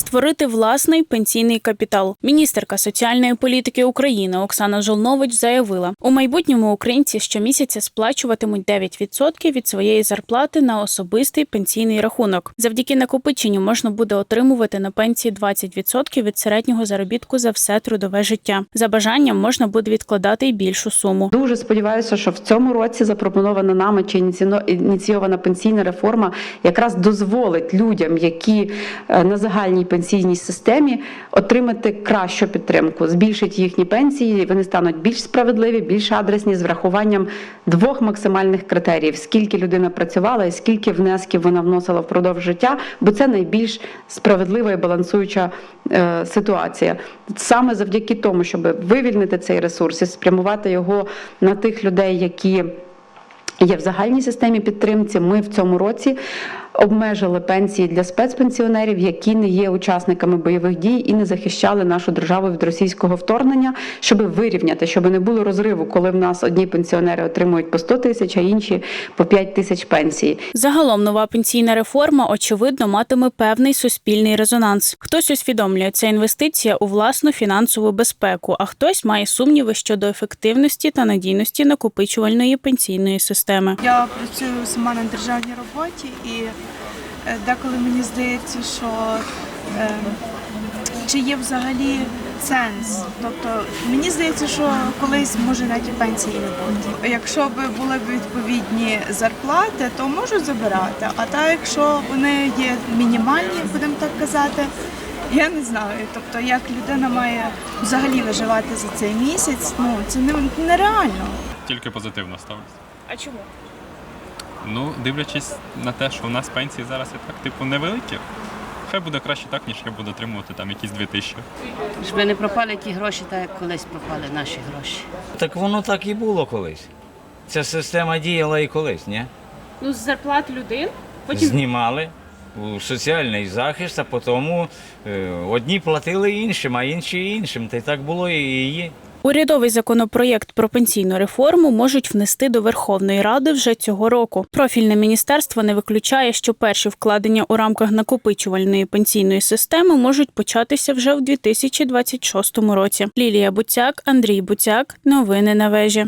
створити власний пенсійний капітал. Міністерка соціальної політики України Оксана Жолнович заявила, у майбутньому українці щомісяця сплачуватимуть 9% від своєї зарплати на особистий пенсійний рахунок. Завдяки накопиченню можна буде отримувати на пенсії 20% від середнього заробітку за все трудове життя. За бажанням можна буде відкладати й більшу суму. Дуже сподіваюся, що в цьому році запропонована нами чи ініційована пенсійна реформа якраз дозволить людям, які е, на загальній пенсійній системі, отримати кращу підтримку, збільшить їхні пенсії. Вони стануть більш справедливі, більш адресні з врахуванням двох максимальних критеріїв: скільки людина працювала і скільки внесків вона вносила впродовж життя, бо це найбільш справедлива і балансуюча е, ситуація. Саме завдяки тому, щоб вивільнити цей ресурс і спрямувати його на тих людей, які є в загальній системі підтримці. Ми в цьому році обмежили пенсії для спецпенсіонерів, які не є учасниками бойових дій і не захищали нашу державу від російського вторгнення, щоб вирівняти, щоб не було розриву, коли в нас одні пенсіонери отримують по 100 тисяч, а інші по 5 тисяч пенсії. Загалом нова пенсійна реформа очевидно матиме певний суспільний резонанс. Хтось усвідомлює це інвестиція у власну фінансову безпеку, а хтось має сумніви щодо ефективності та надійності накопичувальної пенсійної системи. Я працюю сама на державній роботі і деколи мені здається, що е, чи є взагалі сенс. Тобто мені здається, що колись може навіть пенсії не бути. Якщо б були б відповідні зарплати, то можуть забирати. А так, якщо вони є мінімальні, будемо так казати. Я не знаю, тобто як людина має взагалі виживати за цей місяць, ну це не- нереально. Тільки позитивно ставлюся. А чому? Ну, дивлячись на те, що у нас пенсії зараз і так, типу, невеликі, хай буде краще так, ніж я буду отримувати там якісь 2 тисячі. Щоб не пропали ті гроші, так як колись пропали наші гроші. Так воно так і було колись. Ця система діяла і колись, ні? Ну з зарплат людей Знімали у соціальний захист, а потім е, одні платили іншим, а інші іншим. Та й так було і є. Урядовий законопроєкт про пенсійну реформу можуть внести до Верховної Ради вже цього року. Профільне міністерство не виключає, що перші вкладення у рамках накопичувальної пенсійної системи можуть початися вже в 2026 році. Лілія Буцяк, Андрій Буцяк. Новини на вежі.